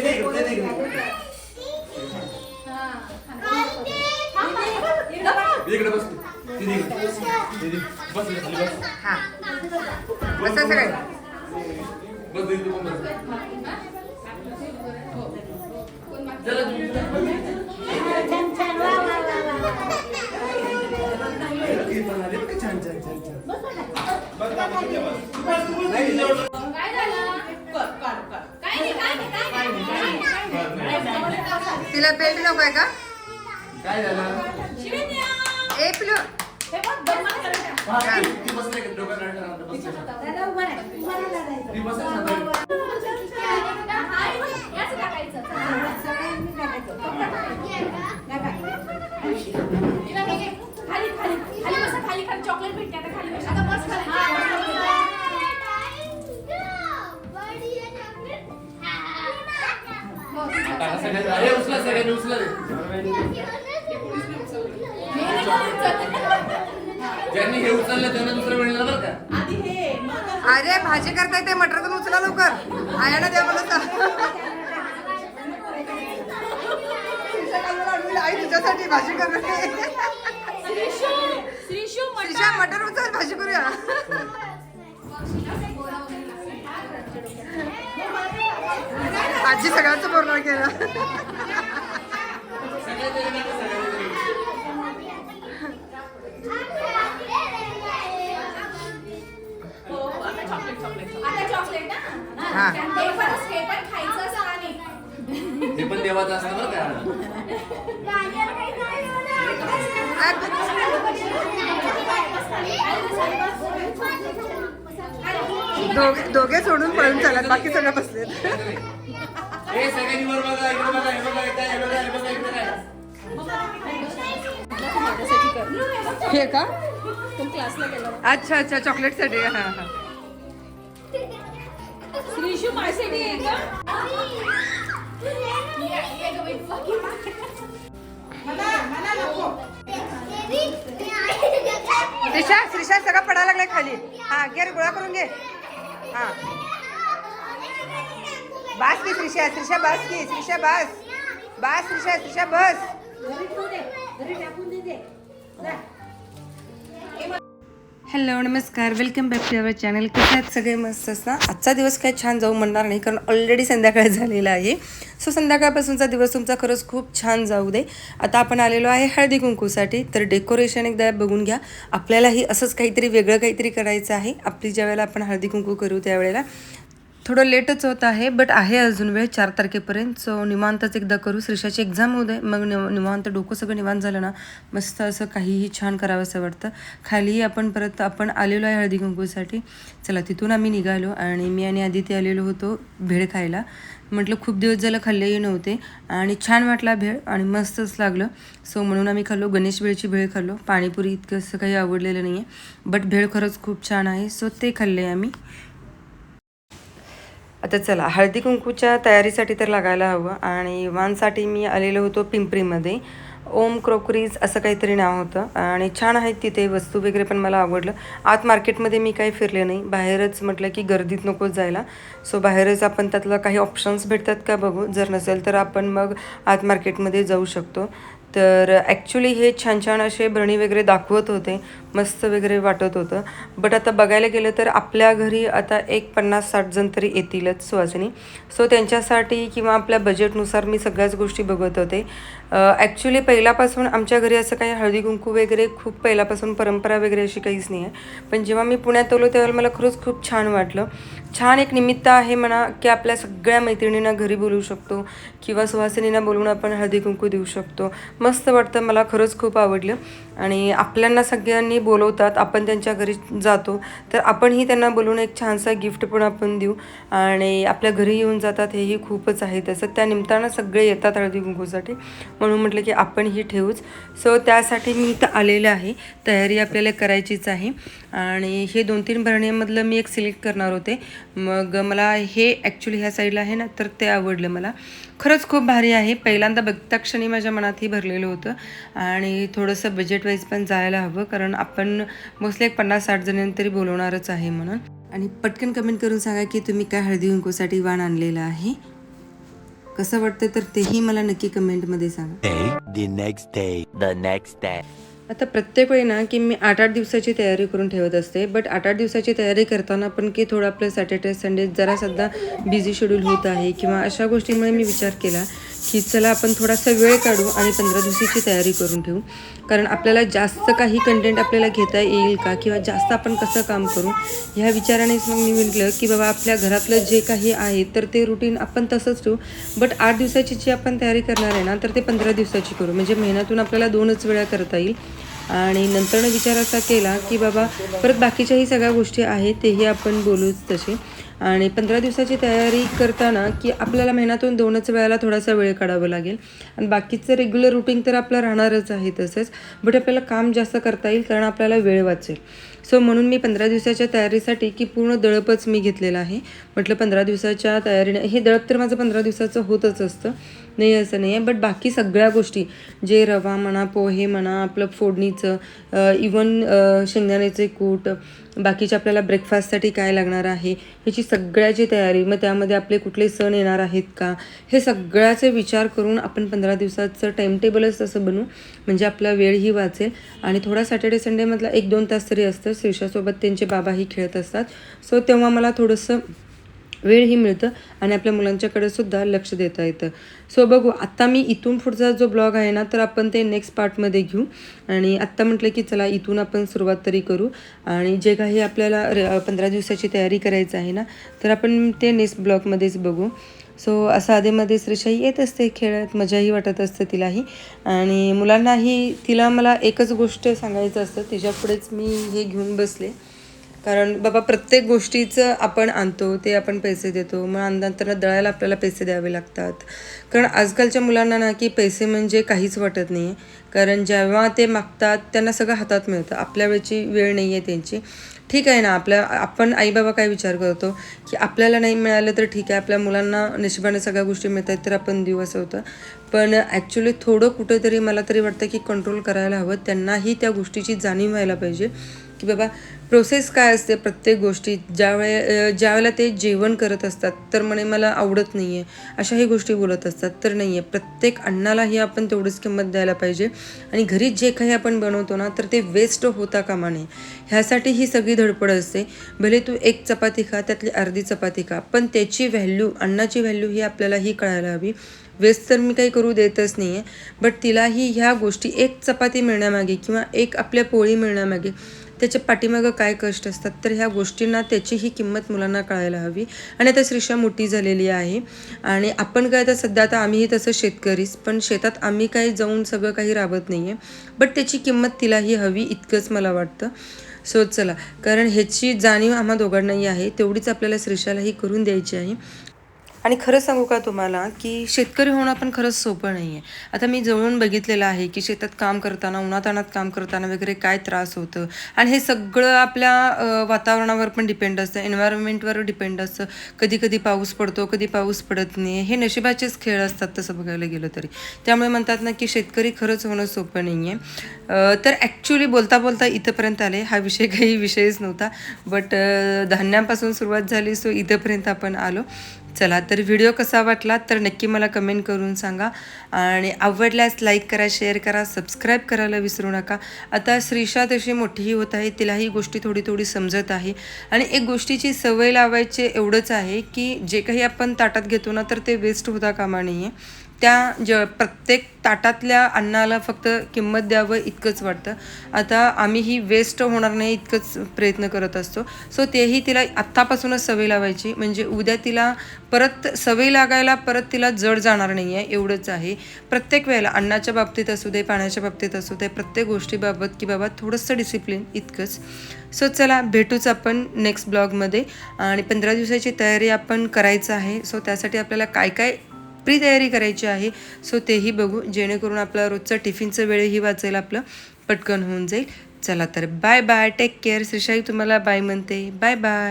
ते दे इकडे, ते दे इकडे. दे इकडे बस तू. ते दे इकडे. ते दे. बस इकडे खाली बस. हा बस सगळे बस दे इकडे पण बस. चला तुम्ही. छान छान छान छान नाही, तिला बेल्ट नको आहे का काय झालं ए पिलू. चॉकलेट भेटते आता खाली बस. आता बस खाली. उचला सगळ्यांनी उचला ज्यांनी हे उचललं त्यांना दुसरं मिळणार बरं का? अरे भाजी करताय ते मटरातून उचला लवकर. आयाला द्या मला आई तुझ्यासाठी भाजी करणार मटर उचल भाजी करूया. आजी सगळ्यांचं बोलणार केलं हा. पण देवाचं असतं बरं का दोघे दोघे सोडून पळून चालत बाकी सगळे बसलेत. हे सगळ्यांनी वर बघा इकडे बघा हे बघा हे हे बघा हे बघा हे का? अच्छा अच्छा चॉकलेटसाठी हा हा. श्रीशू माझ्यासाठी आहे का? श्रीशा श्रीशा सगळं पडायला लागलाय खाली. हा घे गोळा करून घे. हा. बास की श्रीशा श्रीशा बास की श्रीशा बास. बास श्रीशा श्रीशा बस. हॅलो नमस्कार. Welcome back to our channel कसे आहेत सगळे मस्त? असता आजचा दिवस काय छान जाऊ म्हणणार नाही कारण ऑलरेडी संध्याकाळ झालेला आहे. सो संध्याकाळपासूनचा दिवस तुमचा खरंच खूप छान जाऊ दे. आता आपण आलेलो आहे हळदी कुंकूसाठी. तर डेकोरेशन एकदा बघून घ्या. आपल्यालाही असंच काहीतरी वेगळं काहीतरी करायचं आहे. आपली ज्या वेळेला आपण हळदी कुंकू करू त्यावेळेला. थोडं लेटच होत आहे बट आहे अजून वेळ चार तारखेपर्यंत. सो निवांतच एकदा करू. श्रीषाची एक्झाम होऊ दे. मग निव निवांत डोकं सगळं निवांत झालं ना मस्त असं काहीही छान करावं असं वाटतं. खालीही आपण परत आपण आलेलो आहे हळदी कुंकूसाठी. चला तिथून आम्ही निघालो आणि मी आणि आदित्य आलेलो होतो भेळ खायला. म्हटलं खूप दिवस झालं खाल्लेही नव्हते आणि छान वाटला भेळ आणि मस्तच लागलं. सो म्हणून आम्ही खाल्लो गणेश भेळची भेळ खाल्लो. पाणीपुरी इतकं असं काही आवडलेलं नाही आहे बट भेळ खरंच खूप छान आहे. सो ते खाल्ले आम्ही. आता चला हळदी कुंकूच्या तयारीसाठी तर लागायला हवं आणि वानसाठी मी आलेलो होतो पिंपरीमध्ये. ओम क्रोकरीज असं काहीतरी नाव होतं आणि छान आहेत तिथे वस्तू वगैरे पण मला आवडलं. आत मार्केटमध्ये मी काही फिरले नाही. बाहेरच म्हटलं की गर्दीत नकोच जायला. सो बाहेरच आपण त्यातलं काही ऑप्शन्स भेटतात का बघू. जर नसेल तर आपण मग आत मार्केटमध्ये जाऊ शकतो. तर ॲक्च्युली हे छान छान असे बरणी वगैरे दाखवत होते मस्त वगैरे वाटत होतं. बट आता बघायला गेलं तर आपल्या घरी आता एक पन्नास साठ जण तरी येतीलच सुवासिनी. सो त्यांच्यासाठी किंवा आपल्या बजेटनुसार मी सगळ्याच गोष्टी बघत होते. ॲक्च्युली पहिल्यापासून आमच्या घरी असं काही हळदी कुंकू वगैरे खूप पहिल्यापासून परंपरा वगैरे अशी काहीच नाही आहे. पण जेव्हा मी पुण्यात आलो तेव्हा मला खरंच खूप छान वाटलं. छान एक निमित्त आहे म्हणा की आपल्या सगळ्या मैत्रिणींना घरी बोलू शकतो किंवा सुहासिनींना बोलून आपण हळदी कुंकू देऊ शकतो. मस्त वाटतं मला खरंच खूप आवडलं. आणि आपल्यांना सगळ्यांनी बोलवतात आपण त्यांच्या घरी जातो तर आपणही त्यांना बोलवून एक छानसा गिफ्ट पण आपण देऊ. आणि आपल्या घरी येऊन जातात हेही खूपच आहे तसं. त्या निमित्तानं सगळे येतात हळदी कुंकूसाठी. म्हणून म्हटलं की आपण ही ठेवूच. सो त्यासाठी मी इथं आलेलं आहे. तयारी आपल्याला करायचीच आहे. आणि हे दोन तीन भरणीमधलं मी एक सिलेक्ट करणार होते. मग मला हे ॲक्च्युली ह्या साईडला आहे ना तर ते आवडलं मला. खरंच खूप भारी आहे. पहिल्यांदा बघता क्षणी माझ्या मनातही भरलेलं होतं. आणि थोडंसं बजेट वाईज पण जायला हवं कारण आपण मोस्टली एक पन्नास साठ जणांनी तरी बोलवणारच आहे म्हणून. आणि पटकन कमेंट करून सांगा की तुम्ही काय हळदी कुंकूसाठी वाण आणलेलं आहे. कसं वाटतं तर तेही मला नक्की कमेंटमध्ये सांगा Day, the next day, the next day. आता प्रत्येक वेळी ना की मी आठ आठ दिवसाची तयारी करून ठेवत असते बट आठ आठ दिवसाची तयारी करताना पण की थोडं आपलं सॅटर्डे संडे जरा सध्या बिझी शेड्यूल होत आहे किंवा अशा गोष्टींमुळे मी विचार केला की चला आपण थोडासा वेळ काढू आणि पंधरा दिवसाची तयारी करून ठेवू. कारण आपल्याला जास्त काही कंटेंट आपल्याला घेता येईल का? किंवा जास्त आपण कसं काम करू? ह्या विचारानेच मग मी म्हटलं की बाबा आपल्या घरातलं जे काही आहे तर ते रुटीन आपण तसंच ठेवू. बट आठ दिवसाची जी आपण तयारी करणार आहे ना तर ते पंधरा दिवसाची करू. म्हणजे महिन्यातून आपल्याला दोनच वेळा करता येईल. आणि नंतरनं विचार असा केला की बाबा परत बाकीच्याही सगळ्या गोष्टी आहेत तेही आपण बोलूच तसे. आणि पंधरा दिवसाची तयारी करताना की आपल्याला महिन्यातून दोनच वेळेला थोडासा वेळ काढावा लागेल. आणि बाकीचं रेग्युलर रुटीन तर आपलं राहणारच आहे तसंच. बट आपल्याला काम जास्त करता येईल कारण आपल्याला वेळ वाचेल. सो म्हणून मी पंधरा दिवसाच्या तयारीसाठी की पूर्ण दळपच मी घेतलेलं आहे. म्हटलं पंधरा दिवसाच्या तयारीने हे दळप तर माझं पंधरा दिवसाचं होतच असतं. नाही असं नाही आहे. बट बाकी सगळ्या गोष्टी जे रवा म्हणा पोहे म्हणा आपलं फोडणीचं इवन शेंगदाण्याचे कूट बाकीचे आपल्याला ब्रेकफास्टसाठी काय लागणार आहे ह्याची सगळ्याची तयारी मग त्यामध्ये आपले कुठले सण येणार आहेत का हे सगळ्याचे विचार करून आपण पंधरा दिवसाचं टाईमटेबलच तसं बनवू म्हणजे आपला वेळही वाचेल. आणि थोडा सॅटर्डे संडेमधला एक दोन तास तरी असतं. शीर्षासोबत त्यांचे बाबाही खेळत असतात. सो तेव्हा मला थोडंसं वेळही मिळतं आणि आपल्या मुलांच्याकडे सुद्धा लक्ष देता येतं. सो बघू आत्ता मी इथून पुढचा जो ब्लॉग आहे ना तर आपण ते नेक्स्ट पार्टमध्ये घेऊ. आणि आत्ता म्हटलं की चला इथून आपण सुरुवात तरी करू. आणि जे काही आपल्याला पंधरा दिवसाची तयारी करायचं आहे ना तर आपण ते नेक्स्ट ब्लॉगमध्येच बघू. सो असं आधेमध्येच श्रीशाही येत असते खेळत मजाही वाटत असते तिलाही. आणि मुलांनाही तिला मला एकच गोष्ट सांगायचं असतं तिच्यापुढेच मी हे घेऊन बसले. कारण बाबा प्रत्येक गोष्टीचं आपण आणतो ते आपण पैसे देतो. मग नंतर दळायला आपल्याला पैसे द्यावे लागतात. कारण आजकालच्या मुलांना ना की पैसे म्हणजे काहीच वाटत नाही. आहे कारण जेव्हा ते मागतात त्यांना सगळं हातात मिळतं. आपल्या वेळची वेळ नाही आहे त्यांची. ठीक आहे ना आपल्या आपण आईबाबा काय विचार करतो? की आपल्याला नाही मिळालं तर ठीक आहे. आपल्या मुलांना नशिबाने सगळ्या गोष्टी मिळत आहेत तर आपण देऊ असं होतं. पण ॲक्च्युली थोडं कुठेतरी मला तरी वाटतं की कंट्रोल करायला हवं. त्यांनाही त्या गोष्टीची जाणीव व्हायला पाहिजे. की बाबा प्रोसेस काय असते प्रत्येक गोष्टीत? ज्यावेळे ज्यावेळेला ते जेवण करत असतात तर म्हणे मला आवडत नाही आहे अशाही गोष्टी बोलत असतात. तर नाही आहे प्रत्येक अन्नालाही आपण तेवढीच किंमत द्यायला पाहिजे. आणि घरी जे काही आपण बनवतो ना तर ते वेस्ट होता कामा नये. ह्यासाठी ही सगळी धडपड असते. भले तू एक चपाती खा त्यातली अर्धी चपाती खा पण त्याची व्हॅल्यू अन्नाची व्हॅल्यू ही आपल्याला ही कळायला हवी. वेस्ट तर मी काही करू देतच नाही आहे बट तिलाही ह्या गोष्टी एक चपाती मिळण्यामागे किंवा एक आपल्या पोळी मिळण्यामागे त्याच्या पाठीमागं काय कष्ट असतात तर ह्या गोष्टींना त्याचीही किंमत मुलांना कळायला हवी. आणि आता श्रीषा मोठी झालेली आहे. आणि आपण काय तर सध्या आता आम्हीही तसं शेतकरीच पण शेतात आम्ही काही जाऊन सगळं काही राबत नाही आहे बट त्याची किंमत तिलाही हवी इतकंच मला वाटतं. सो चला. कारण ह्याची जाणीव आम्हा दोघांनाही आहे. तेवढीच आपल्याला श्रीषालाही करून द्यायची आहे. आणि खरं सांगू का तुम्हाला की शेतकरी होणं पण खरंच सोपं नाही आहे आता मी जवळून बघितलेलं आहे की शेतात काम करताना उन्हातानात काम करताना वगैरे काय त्रास होतं? आणि हे सगळं आपल्या वातावरणावर पण डिपेंड असतं. एन्व्हायरमेंटवर डिपेंड असतं. कधी कधी पाऊस पडतो कधी पाऊस पडत नाही. हे नशिबाचेच खेळ असतात तसं बघायला गेलं तरी. त्यामुळे म्हणतात ना की शेतकरी खरंच होणं सोपं नाही आहे तर ॲक्च्युली बोलता बोलता इथंपर्यंत आले. हा विषय काही विषयच नव्हता. बट धान्यापासून सुरुवात झाली सो इथंपर्यंत आपण आलो. चला तर व्हिडिओ कसा वाटला तर नक्की मला कमेंट करून सांगा. आणि आवडल्यास लाईक करा शेअर करा सबस्क्राईब करायला विसरू नका. आता श्रीषा तशी मोठीही होत आहे तिलाही गोष्टी थोडी थोडी समजत आहे. आणि एक गोष्टीची सवय लावायची एवढंच आहे की जे काही आपण ताटात घेतो ना तर ते वेस्ट होता कामा नाही आहे त्या ज प्रत्येक ताटातल्या अन्नाला फक्त किंमत द्यावं इतकंच वाटतं. आता आम्ही ही वेस्ट होणार नाही इतकंच प्रयत्न करत असतो. सो तेही तिला आत्तापासूनच सवय लावायची. म्हणजे उद्या तिला परत सवय लागायला परत तिला जड जाणार नाही आहे एवढंच आहे. प्रत्येक वेळेला अन्नाच्या बाबतीत असू दे पाण्याच्या बाबतीत असू दे प्रत्येक गोष्टीबाबत की बाबा थोडंसं डिसिप्लिन इतकंच. सो चला भेटूच आपण नेक्स्ट ब्लॉगमध्ये आणि पंधरा दिवसाची तयारी आपण करायचं आहे. सो त्यासाठी आपल्याला काय काय प्री तयारी करायची आहे. सो तेही बघू. जेणेकरून आपला रोजचा टिफिनचं वेळही वाचेल आपलं पटकन होऊन जाईल. चला तर बाय बाय टेक केअर श्रीशाई तुम्हाला बाय म्हणते. Bye bye